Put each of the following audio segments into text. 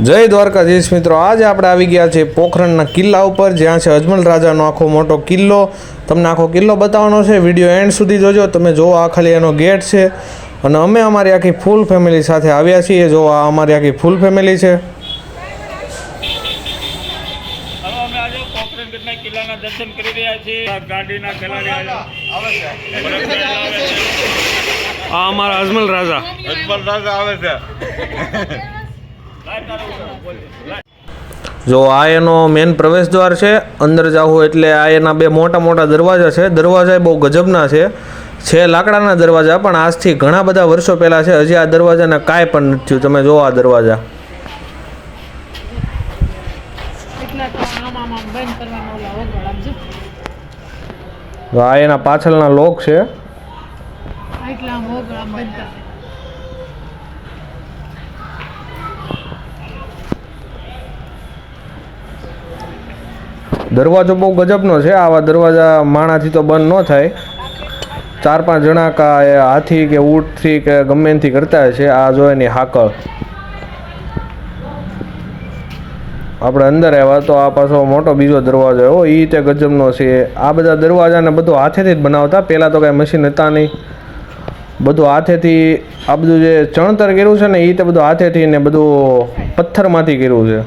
જય દ્વારકાધીશ મિત્રો આજે આપણે આવી ગયા છે પોખરણના કિલ્લા ઉપર જ્યાં છે અજમલ રાજાનો આખો મોટો કિલ્લો. તમને આખો કિલ્લો બતાવવાનો છે વીડિયો એન્ડ સુધી જોજો તમે જોવો આ ખાલી એનો ગેટ છે. અને અમે અમારી આખી ફૂલ ફેમિલી સાથે આવ્યા છીએ જો આ અમારી આખી ફૂલ ફેમિલી છે. હવે અમે આજે પોખરણગઢના કિલ્લાના દર્શન કરી રહ્યા છીએ. આ ગાડીના કલારી આ અમારા અજમલ રાજા. અજમલ રાજા આવે છે. જો આ એનો મેન પ્રવેશ દ્વાર છે, અંદર જવું એટલે આ એના બે મોટા મોટા દરવાજા છે. દરવાજા બહુ ગજબના છે. છે લાકડાના દરવાજા, પણ આજથી ઘણા બધા વર્ષો પહેલાં છે. હજી આ દરવાજાને કાંઈ પણ નથી થયું. તમે જુઓ આ દરવાજા. જો આ એના પાછળના લોક છે એટલા આમ વગર આમ બંધ કરે દરવાજો બહુ ગજબનો છે. આવા દરવાજા માણાથી તો બંધ ન થાય. ચાર પાંચ જણા કા હાથી કે ઊંટથી કે ગમે એનાથી કરતા છે આ જો એની હાકળ આપણે અંદર આવ્યા તો આ પાછો મોટો બીજો દરવાજો એવો એ તે ગજબનો છે. આ બધા દરવાજાને બધું હાથેથી જ બનાવતા. પહેલાં તો કાંઈ મશીન હતા નહીં. બધું હાથેથી, આ બધું જે ચણતર કર્યું છે ને એ તે બધું હાથેથી ને બધું પથ્થરમાંથી કર્યું છે.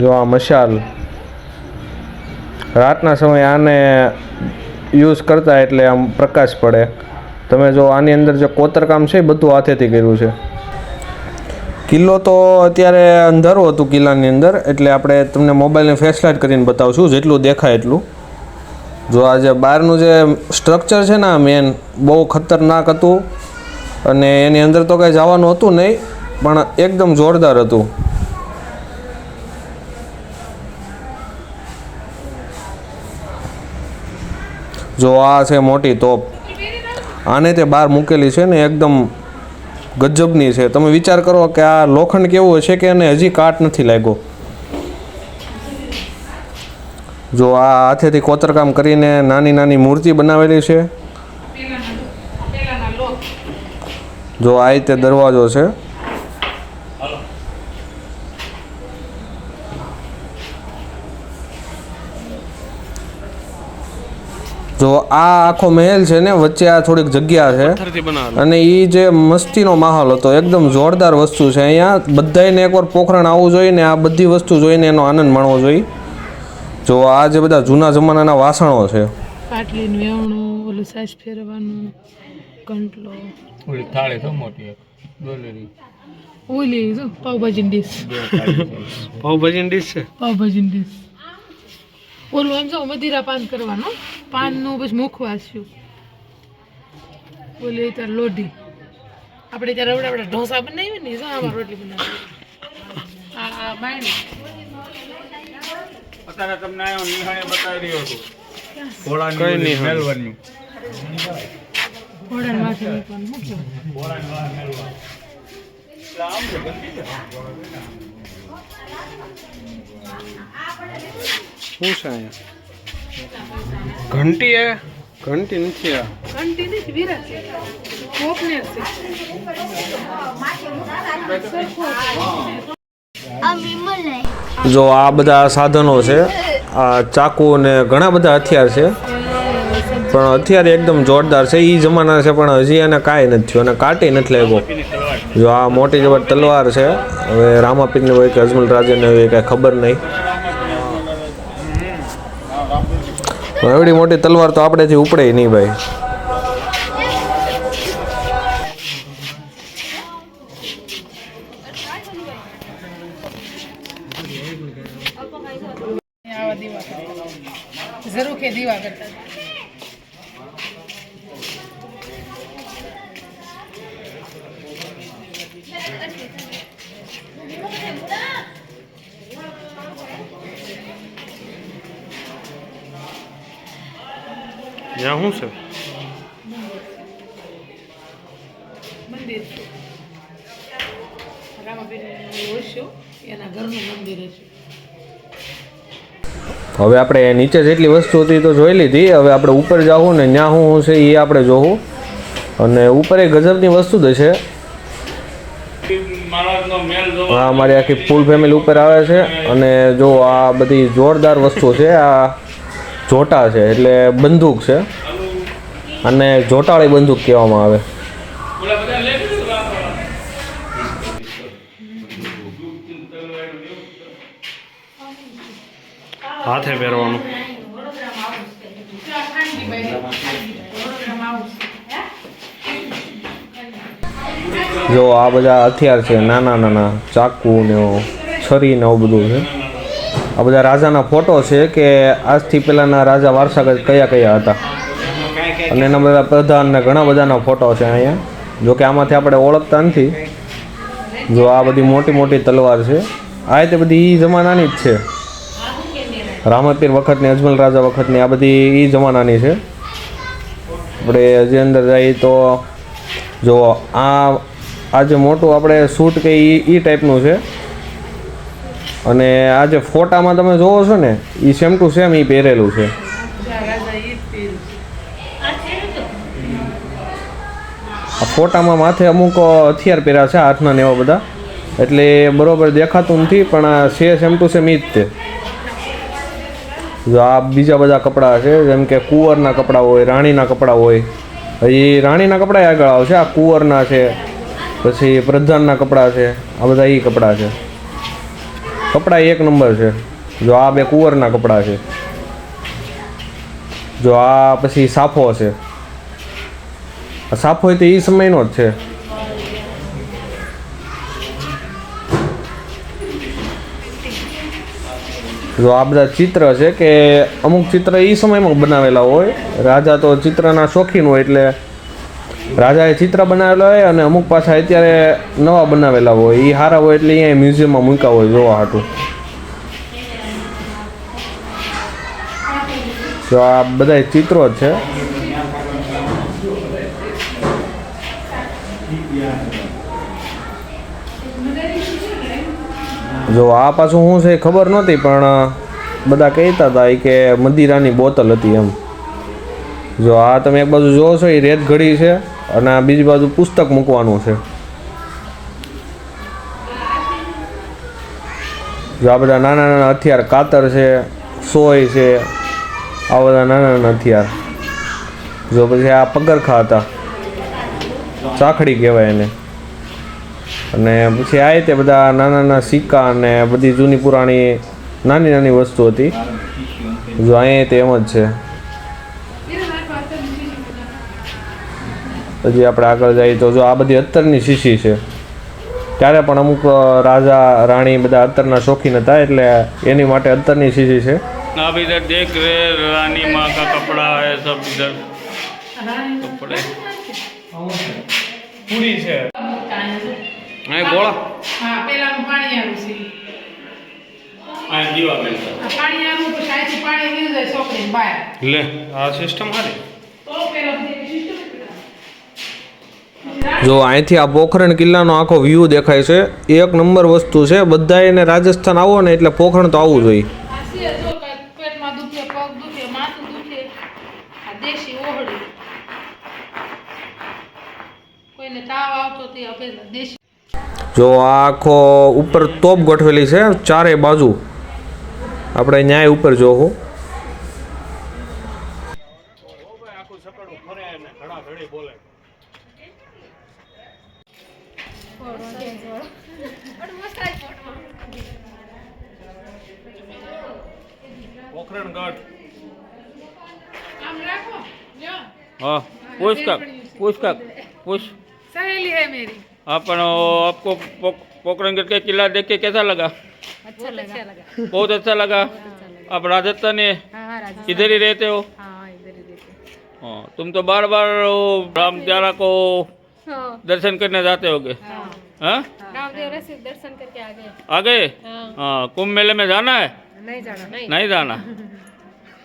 જો આ મશાલ રાતના સમયે આને યુઝ કરતા એટલે આમ પ્રકાશ પડે. તમે જો આની અંદર જે કોતરકામ છે એ બધું હાથેથી કર્યું છે. કિલ્લો તો અત્યારે અંધારું હતું કિલ્લાની અંદર એટલે આપણે તમને મોબાઈલને ફ્લેશલાઇટ કરીને બતાવશું જેટલું દેખાય એટલું. જો આ જે બહારનું જે સ્ટ્રક્ચર છે ને આ મેન બહુ ખતરનાક હતું. અને એની અંદર તો કંઈ જવાનું હતું નહીં, પણ એકદમ જોરદાર હતું. જો આ છે મોટી તોપ. આને તે બહાર મૂકેલી છે ને, એકદમ ગજબની છે. તમે વિચાર કરો કે આ લોખંડ કેવું હશે કે એને હજી કાટ નથી લાગ્યો. જો આ હાથેથી કોતરકામ કરીને નાની નાની મૂર્તિ બનાવેલી છે. જો આ રીતે દરવાજો છે. જો આ આખો મહેલ છે ને વચ્ચે આ થોડીક જગ્યા છે. અને એ જે મસ્તીનો માહોલ હતો એકદમ જોરદાર વસ્તુ છે. અહીંયા બધાને એકવાર પોખરણ આવવું જોઈએ ને આ બધી વસ્તુ જોઈને એનો આનંદ માણવો જોઈએ. જો આ જે બધા જૂના જમાનાના વાસણો છે. પાટલીનું વેવણું ઓલું સાસ ફેરવાનું કંટલો. ઓલી થાળી તો મોટી એક ડોલેરી ઓલી જો પાવભાજીની ડીશ પાવભાજી ડીશ છે. પાવભાજીની ડીશ ઓલું આમ જો મદિરા પાન કરવાનું? પાનનું પછી મુખવાસ્યું ઓલી તાર લોઢી. આપણે ત્યારે આપણે આપણે ઢોસા બનાવીએ ને જો આમાં રોટલી બનાવી આ આ બાયણી અત્યારે તમને આવ્યો નિહાળે બતાવી રહ્યો છું. કઈ ઘોડાની ઓલી નિહાળ? માથે મૂકવાનું શું કહેવાય શું છે અહીંયા? ઘંટી હે ઘંટી નથી આ. ઘંટી નથી વિરાટ છે. કોપનેર છે. જો આ બધા સાધનો છે આ ચાકુ ને ઘણા બધા હથિયાર છે. પણ અત્યારે એકદમ જોરદાર છે. એ જમાના છે, પણ હજી એને કાંઈ નથી થયું અને કાંટી નથી લાગ્યો. જો આ મોટી જબર તલવાર છે. હવે રામાપીરની હોય કે અજમલ રાજાને હોય, કાંઈ ખબર નહીં. એવડી મોટી તલવાર તો આપણેથી ઉપડે નહીં ભાઈ. જરૂર કે દીવા કરતા. ત્યાં શું છે. હવે આપણે નીચે જેટલી વસ્તુ હતી તો જોઈ લીધી. હવે આપણે ઉપર જાવું ને ત્યાં શું છે એ આપણે જોવું અને ઉપર એ ગજબની વસ્તુ જ છે. આ અમારી આખી ફૂલ ફેમિલી ઉપર આવે છે. અને જો આ બધી જોરદાર વસ્તુ છે આ જોટા છે એટલે બંદૂક છે. અને જોટાળી બંદૂક કહેવામાં આવે. હાથે પહેરવાનું. જો આ બધા હથિયાર છે નાના નાના ચાકુ ને છરી ને એવું બધું છે. આ બધા રાજાના ફોટો છે કે આજથી પહેલાંના રાજા વારસાગત કયા કયા હતા? અને એના બધા પ્રધાન ને ઘણા બધાના ફોટો છે અહીંયા. જો કે આમાંથી આપણે ઓળખતા નથી. જો આ બધી મોટી મોટી તલવાર છે. આ તે બધી એ જમાનાની જ છે. રામપીર વખતની, અજમલ રાજા વખતની આ બધી એ જમાનાની છે. આપણે હજી અંદર જઈએ તો જો આ આ જે મોટું આપણે સૂટ કે એ ટાઈપનું છે. અને આ જે ફોટામાં તમે જોવો છો ને એ સેમ ટુ સેમ એ પહેરેલું છે. આ ફોટામાં માથે અમુક હથિયાર પહેર્યા છે, હાથના ને એવા બધા. એટલે બરોબર દેખાતું નથી, પણ આ છે સેમ ટુ સેમ ઈ જ તે. આ બીજા બધા કપડાં છે, જેમ કે કુંવરના કપડાં હોય, રાણીના કપડાં હોય. હજી રાણીના કપડાં આગળ આવશે, આ કુંવરના છે, પછી પ્રધાનના કપડાં છે, આ બધા એ કપડાં છે. કપડાં એક નંબર છે. જો આ બે કુંવરના કપડાં છે. જો આ પછી સાફો છે. સાફો હોય તો એ સમયનો જ છે. જો આ બધા ચિત્ર છે કે અમુક ચિત્ર એ સમયમાં બનાવેલા હોય. રાજા તો ચિત્રના શોખીન હોય એટલે રાજાએ ચિત્ર બનાવેલા હોય અને અમુક પાછા અત્યારે નવા બનાવેલા હોય. એ સારા હોય એટલે અહીંયા મ્યુઝિયમમાં મૂક્યા હોય જોવા હાટું. તો આ બધા ચિત્રો જ છે. જો આ પાછું શું છે ખબર નહોતી, પણ બધા કહેતા હતા કે મદિરાની બોતલ હતી એમ. જો આ તમે એક બાજુ જોવો છો એ રેત ઘડી છે. અને બીજી બાજુ પુસ્તક મૂકવાનું છે. જો આ બધા નાના નાના હથિયાર કાતર છે, સોય છે, આ બધા નાના નાના હથિયાર. જો પછી આ પગરખા હતા, ચાખડી કહેવાય એને. અને પછી આ રીતે બધા નાના નાના સિક્કા અને બધી જૂની પુરાણી નાની નાની વસ્તુ હતી. જો અહીંયા તે એમ જ છે. પછી આપણે આગળ જઈએ તો જો આ બધી અત્તરની શીશી છે ત્યારે પણ અમુક અ, રાજા રાણી બધા અત્તરના શોખીન હતા એટલે એની માટે અત્તરની શીશી છે आप इधर देख रहे हैं, रानी माँ का कपड़ा है सब इधर कपड़े पूरी છે અહીં ગોળા હા પેલાનું પાણી આવું છે અહીં દીવા મેલતા આ પાણી આવું તો સાયથી પાણી નીકળી જાય છોકરીને બહાર લે આ સિસ્ટમ હારી તો પેલા બધી સિસ્ટમ જો અહીંથી આ પોખરણ કિલ્લાનો આખો વ્યૂ દેખાય છે એક નંબર વસ્તુ છે. બધા એને રાજસ્થાન આવો ને એટલે પોખરણ તો આવવું જોઈએ. જો આખો ઉપર તોપ ગોઠવેલી છે ચારે બાજુ. આપણે ન્યાય ઉપર જોવું पूछ का पूछ। सहेली है मेरी। अपन आपको पोक- पोखरणगढ़ का किला देख के कैसा लगा? अच्छा लगा। बहुत अच्छा लगा। आप राजस्थान है? हाँ हाँ राजस्थान। इधर ही रहते हो? हाँ इधर ही हाँ। तुम तो बार बार राम प्यारा को हाँ। दर्शन करने जाते होगे। हाँ। हाँ? से दर्शन करके आ गए। आ गए? हाँ। हाँ कुंभ मेले में जाना है? नहीं जाना। नहीं नहीं जाना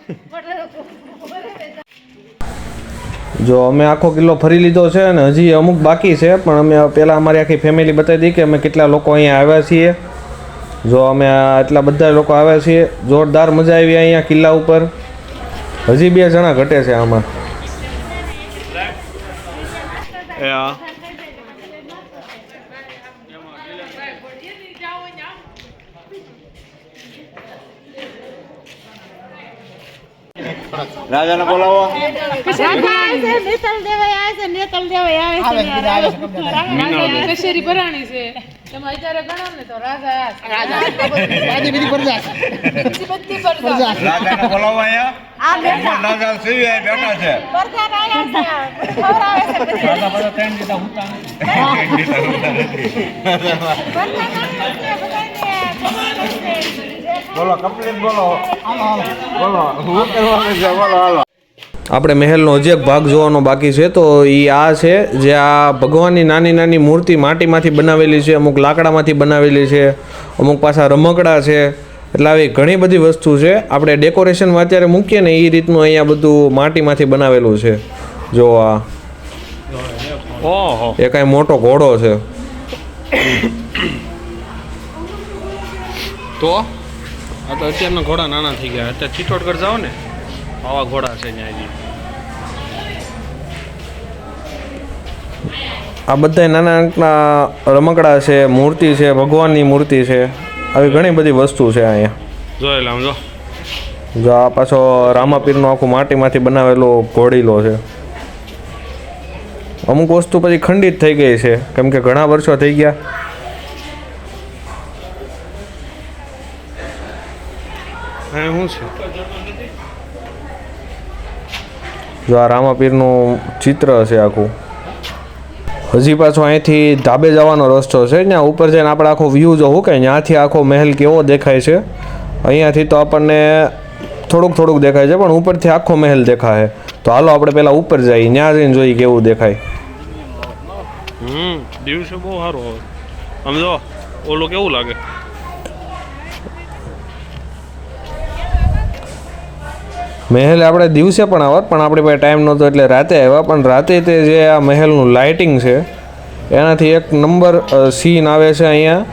જો અમે આખો કિલ્લો ફરી લીધો છે અને હજી અમુક બાકી છે, પણ અમે પહેલાં અમારી આખી ફેમિલી બતાવી દઈએ કે અમે કેટલા લોકો અહીંયા આવ્યા છીએ. જો અમે આ એટલા બધા લોકો આવ્યા છીએ, જોરદાર મજા આવી અહીંયા કિલ્લા ઉપર. હજી બે જણા ઘટે છે આમાં એ હા રાજાને બોલાવો. કચેરી ભરાણી છે. તમે અત્યારે ગણો ને તો રાજા બધી પરજા રાજાને બોલાવો અહીંયા. રાજા શ્રી બેઠા છે. રાજા બધા. ત્રણ દીધા હુતા બોલો કમ્પ્લીટ બોલો. બોલો હું કરવાનું છે બોલો હાલો. આપણે મહેલનો હજી એક ભાગ જોવાનો બાકી છે તો એ આ છે જે આ ભગવાનની નાની નાની મૂર્તિ માટીમાંથી બનાવેલી છે અમુક લાકડામાંથી બનાવેલી છે અમુક પાછા રમકડા છે એટલે આવી ઘણી બધી વસ્તુ છે. આપણે ડેકોરેશનમાં અત્યારે મૂકીએ ને એ રીતનું અહીંયા બધું માટીમાંથી બનાવેલું છે. જો આ. એ કાંઈ મોટો ઘોડો છે. તો? આ તો અત્યારના ઘોડા નાના થઈ ગયા. અત્યારે ચિત્તોડગઢ જાઓ ને આવા ઘોડા છે ત્યાં આ બધા નાના નાના રમકડા છે મૂર્તિ છે ભગવાનની મૂર્તિ છે. આવી ઘણી બધી વસ્તુ છે અહીંયા. જોઈ લે જો. જો આ પાછો રામાપીરનો આખું માટીમાંથી બનાવેલો ઘોડીલો છે. અમુક વસ્તુ પછી ખંડિત થઈ ગઈ છે. કેમ કે ઘણા વર્ષો થઈ ગયા. શું છે? જો આ રામાપીરનું ચિત્ર છે આખું. હજી પાછો અહીંથી ધાબે જવાનો રસ્તો છે. ત્યાં ઉપર જઈને આપણે આખો વ્યૂ જોવું કે ત્યાંથી આખો મહેલ કેવો દેખાય છે. અહીંયાથી તો આપણને થોડુંક થોડુંક દેખાય છે પણ ઉપરથી આખો મહેલ દેખાય. તો હાલો આપણે પહેલાં ઉપર જઈએ ત્યાં જઈને જોઈએ કેવું દેખાય. હમ દિવસે બહુ સારું હવે આમ જો ઓલું કેવું લાગે? મહેલ આપણે દિવસે પણ આવત પણ આપણી પાસે ટાઈમ નહોતો એટલે રાતે આવ્યા. પણ રાતે તે જે આ મહેલનું લાઇટિંગ છે એનાથી એક નંબર સીન આવે છે અહીંયા.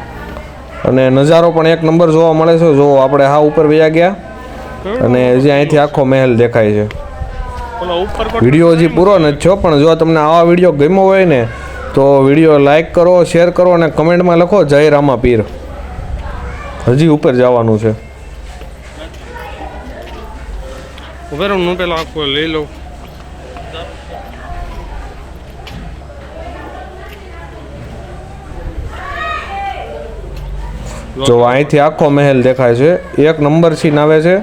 અને નજારો પણ એક નંબર જોવા મળે છે. જો આપણે હા ઉપર વયા ગયા અને જે અહીંથી આખો મહેલ દેખાય છે. વીડિયો હજી પૂરો નથી થયો પણ જો તમને આવા વીડિયો ગમ્યો હોય ને તો વીડિયો લાઈક કરો શેર કરો અને કમેન્ટમાં લખો જય રામા પીર હજી ઉપર જવાનું છે. ઉભે રહો હું પેલા આખું લઈ લઉં જો અહીંથી આખો મહેલ દેખાય છે, એક નંબર સીન આવે છે.